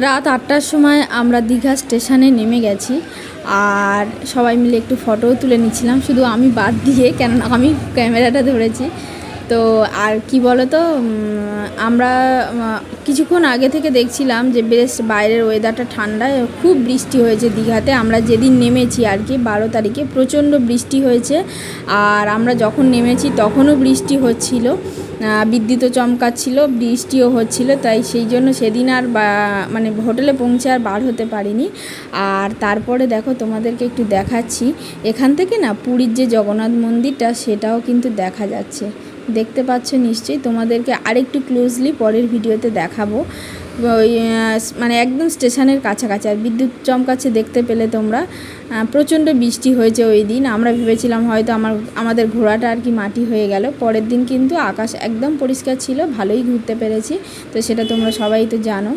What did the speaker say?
রাত আটটার সময় আমরা দীঘা স্টেশনে নেমে গেছি আর সবাই মিলে একটু ফটোও তুলে নিচ্ছিলাম। শুধু আমি বাদ দিয়ে, কেননা আমি ক্যামেরাটা ধরেছি। তো আর কি বলো তো আমরা কিছুক্ষণ আগে থেকে দেখছিলাম যে বেশ বাইরের ওয়েদারটা ঠান্ডায় খুব বৃষ্টি হয়েছে দীঘাতে। আমরা যেদিন নেমেছি আর কি, বারো তারিখে প্রচণ্ড বৃষ্টি হয়েছে। আর আমরা যখন নেমেছি তখনও বৃষ্টি হচ্ছিল। বিদ্যুৎও চমকাচ্ছিল, বৃষ্টিও হচ্ছিল, তাই সেই জন্য সেদিন আর মানে হোটেলে পৌঁছে আর বার হতে পারিনি। আর তারপরে দেখো তোমাদেরকে একটু দেখাচ্ছি, এখান থেকে না পুরীর যে জগন্নাথ মন্দিরটা, সেটাও কিন্তু দেখা যাচ্ছে। দেখতে পাচ্ছ নিশ্চয়ই, তোমাদেরকে আরেকটু ক্লোজলি পরের ভিডিওতে দেখাবো। ওই মানে একদম স্টেশনের কাছাকাছি। আর বিদ্যুৎ চমকাচ্ছে দেখতে পেলে তোমরা। প্রচণ্ড বৃষ্টি হয়েছে ওই দিন। আমরা ভেবেছিলাম হয়তো আমার, আমাদের ঘোড়াটা আর কি মাটি হয়ে গেল। পরের দিন কিন্তু আকাশ একদম পরিষ্কার ছিল। ভালোই ঘুরতে পেরেছি। তো সেটা তোমরা সবাই তো জানো।